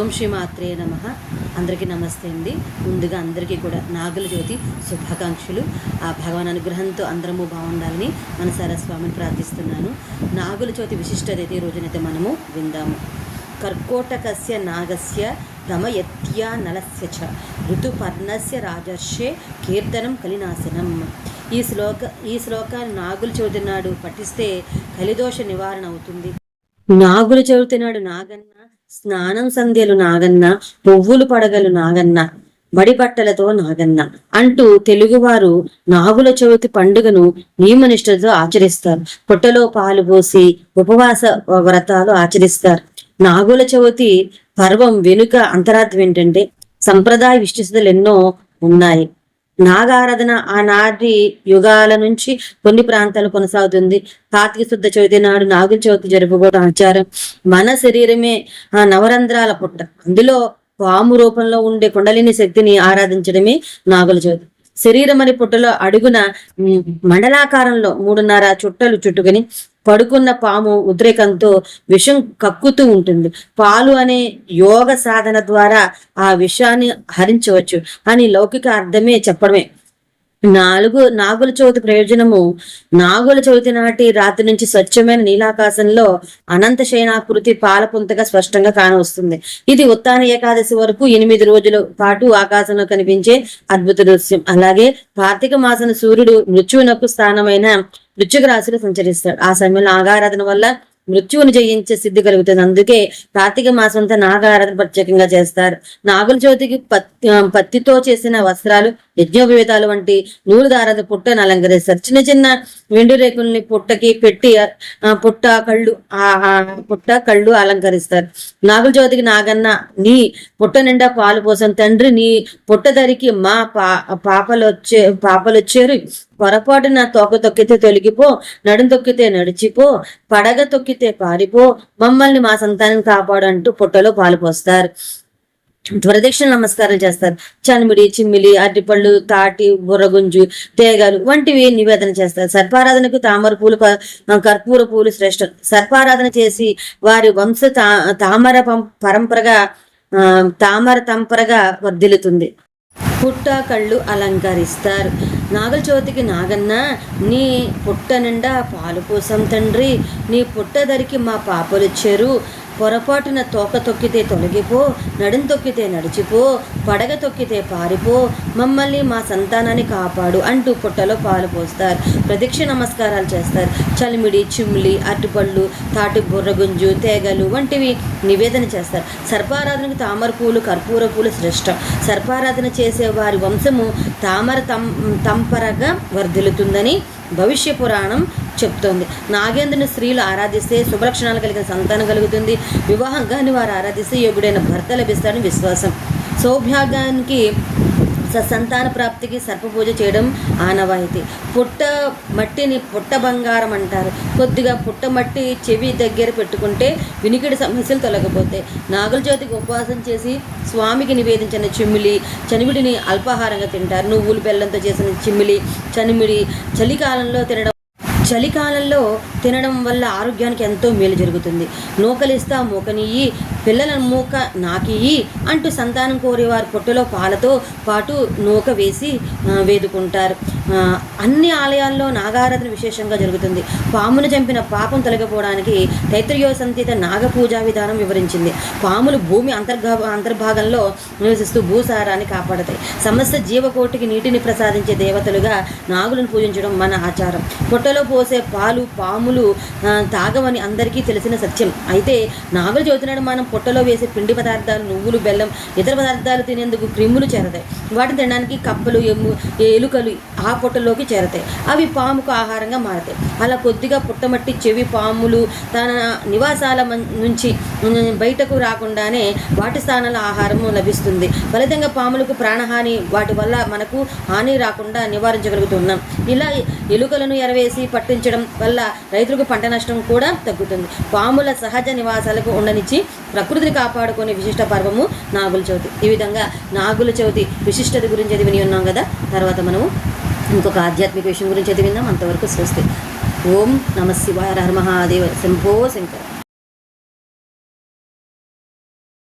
ఓం శ్రీ మాత్రే నమ. అందరికీ నమస్తే అండి. ముందుగా అందరికీ కూడా నాగుల జ్యోతి శుభాకాంక్షలు. ఆ భగవాన్ అనుగ్రహంతో అందరము బాగుండాలని మనసారా స్వామిని ప్రార్థిస్తున్నాను. నాగుల జ్యోతి విశిష్టత అయితే ఈ రోజునైతే మనము విందాము. కర్కోటకస్య నాగస్య గమయత్యా నలస్య చ ఋతుపర్ణస్య రాజర్షే కీర్తనం కలినాశనం. ఈ శ్లోక ఈ శ్లోకాన్ని నాగులు చవితి నాడు పఠిస్తే కలిదోష నివారణ అవుతుంది. నాగులు చవితి నాడు నాగన్న స్నానం సంధ్యలు నాగన్న పువ్వులు పడగలు నాగన్న మడిబట్టలతో నాగన్న అంటూ తెలుగువారు నాగుల చవితి పండుగను నియమనిష్టతో ఆచరిస్తారు. పుట్టలో పాలు పోసి ఉపవాస వ్రతాలు ఆచరిస్తారు. నాగుల చవితి పర్వం వెనుక అంతరార్థం ఏంటంటే సంప్రదాయ విశిష్టతలు ఎన్నో ఉన్నాయి. నాగారాధన ఆనాటి యుగాల నుంచి కొన్ని ప్రాంతాలు కొనసాగుతుంది. కార్తీక శుద్ధ చవితి నాడు నాగుల చవితి జరుపుకోవడం ఆచారం. మన శరీరమే ఆ నవరంధ్రాల పుట్ట. అందులో పాము రూపంలో ఉండే కుండలిని శక్తిని ఆరాధించడమే నాగుల చవితి. శరీరం అని పుట్టలో అడుగున మండలాకారంలో మూడున్నర చుట్టలు చుట్టుకొని పడుకున్న పాము ఉద్రేకంతో విషం కక్కుతూ ఉంటుంది. పాలు అనే యోగ సాధన ద్వారా ఆ విషాన్ని హరించవచ్చు అని లౌకిక అర్థమే చెప్పడమే. నాలుగు నాగుల చవితి ప్రయోజనము. నాగుల చవితి నాటి రాత్రి నుంచి స్వచ్ఛమైన నీలాకాశంలో అనంత శయనాకృతి పాలపుంతగా స్పష్టంగా కానవస్తుంది. ఇది ఉత్తాన ఏకాదశి వరకు ఎనిమిది రోజుల పాటు ఆకాశంలో కనిపించే అద్భుత దృశ్యం. అలాగే కార్తీక మాసన సూర్యుడు మృత్యువునకు స్థానమైన వృశ్చిక రాశిలో సంచరిస్తాడు. ఆ సమయంలో నాగారాధన వల్ల మృత్యువును జయించే సిద్ధి కలుగుతుంది. అందుకే కార్తీక మాసం అంతా నాగారాధన ప్రత్యేకంగా చేస్తారు. నాగుల చవితికి పత్తి పత్తితో చేసిన వస్త్రాలు యజ్ఞోపవేతాలు వంటి నూలు దారాల పుట్టను అలంకరిస్తారు. చిన్న చిన్న వెండి రేకుల్ని పుట్టకి పెట్టి పుట్ట కళ్ళు ఆ పుట్ట కళ్ళు అలంకరిస్తారు. నాగుల చవితికి నాగన్న నీ పుట్ట నిండా పాలు పోసం తండ్రి నీ పుట్టదరికి మా పా పాపలు వచ్చే పాపలు వచ్చారు. పొరపాటున తోక తొక్కితే తొలగిపో నడుం తొక్కితే నడిచిపో పడగ తొక్కితే పారిపో మమ్మల్ని మా సంతానం కాపాడు అంటూ పుట్టలో పాలు పోస్తారు. త్వరదక్షిణ నమస్కారం చేస్తారు. చనిమిడి చిమ్మిలి అరటిపళ్ళు తాటి బుర్రగుంజు తేగలు వంటివి నివేదన చేస్తారు. సర్పారాధనకు తామర పూలు కర్పూర పూలు శ్రేష్టం. సర్పారాధన చేసి వారి వంశ తా- తామర పం- పరంపరగా తామర తంపరగా వర్ధిల్లుతుంది. పుట్ట కళ్ళు అలంకరిస్తారు. నాగల చవితికి నాగన్న నీ పుట్ట నిండా పాలు పోసాం తండ్రి. నీ పుట్ట ధరికి మా పాపలు ఇచ్చారు పొరపాటున తోక తొక్కితే తొలగిపో నడుం తొక్కితే నడిచిపో పడగ తొక్కితే పారిపో మమ్మల్ని మా సంతానాన్ని కాపాడు అంటూ పుట్టలో పాలు పోస్తారు. ప్రదక్షిణ నమస్కారాలు చేస్తారు. చలిమిడి చిమ్మిలి అరటిపళ్ళు తాటి బుర్రగుంజు తేగలు వంటివి నివేదన చేస్తారు. సర్పారాధనకు తామర పూలు కర్పూర పూలు శ్రేష్టం. సర్పారాధన చేసే వారి వంశము తామర తం తంపరగా వర్ధిల్లుతుందని భవిష్య పురాణం చెప్తోంది. నాగేంద్రుని స్త్రీలు ఆరాధిస్తే శుభలక్షణాలు కలిగిన సంతానం కలుగుతుంది. వివాహం కాని వారు ఆరాధిస్తే యోగుడైన భర్త లభిస్తాడని విశ్వాసం. సౌభాగ్యానికి సంతాన ప్రాప్తికి సర్పపూజ చేయడం ఆనవాయితీ. పుట్ట మట్టిని పుట్ట బంగారం అంటారు. కొద్దిగా పుట్ట మట్టి చెవి దగ్గర పెట్టుకుంటే వినికిడి సమస్యలు తొలగిపోతాయి. నాగుల జ్యోతికి ఉపవాసం చేసి స్వామికి నివేదించిన చిమ్మిలి చనిమిడిని అల్పాహారంగా తింటారు. నువ్వులు బెల్లంతో చేసిన చిమ్మిలి చనిమిడి చలికాలంలో తినడం చలికాలంలో తినడం వల్ల ఆరోగ్యానికి ఎంతో మేలు జరుగుతుంది. నూకలిస్తా మూకనియ్యి పిల్లల మూక నాకియ్యి అంటూ సంతానం కోరేవారు పొట్టలో పాలతో పాటు నూక వేసి వేదుకుంటారు. అన్ని ఆలయాల్లో నాగారాధన విశేషంగా జరుగుతుంది. పామును చంపిన పాపం తొలగిపోవడానికి తైత్రయోసంతిత నాగ పూజా విధానం వివరించింది. పాములు భూమి అంతర్గా అంతర్భాగంలో నివసిస్తూ భూసారాన్ని కాపాడతాయి. సమస్త జీవకోటికి నీటిని ప్రసాదించే దేవతలుగా నాగులను పూజించడం మన ఆచారం. పొట్టలో పోసే పాలు పాములు తాగమని తాగవని అందరికీ తెలిసిన సత్యం. అయితే నాగులు చదువుతున్నాడు మనం పొట్టలో వేసే పిండి పదార్థాలు నువ్వులు బెల్లం ఇతర పదార్థాలు తినేందుకు క్రిములు చేరతాయి. వాటిని తినడానికి కప్పలు ఎమ్ము ఎలుకలు ఆ పొట్టలోకి చేరతాయి. అవి పాముకు ఆహారంగా మారతాయి. అలా కొద్దిగా పుట్టమట్టి చెవి పాములు తన నివాసాల నుంచి బయటకు రాకుండానే వాటి స్థానాల ఆహారము లభిస్తుంది. ఫలితంగా పాములకు ప్రాణహాని వాటి వల్ల మనకు హాని రాకుండా నివారించగలుగుతున్నాం. ఇలా ఎలుకలను ఎరవేసి పట్టించడం వల్ల రైతులకు పంట నష్టం కూడా తగ్గుతుంది. పాముల సహజ నివాసాలకు ఉండనిచ్చి ప్రకృతిని కాపాడుకునే విశిష్ట పర్వము నాగుల చవితి. ఈ విధంగా నాగుల చవితి విశిష్టత గురించి అది విని ఉన్నాం కదా? తర్వాత మనము ఇంకొక ఆధ్యాత్మిక విషయం గురించి అది విందాం. అంతవరకు స్వస్తి. ఓం నమ శివాయ హర మహాదేవ శంభో శంకర.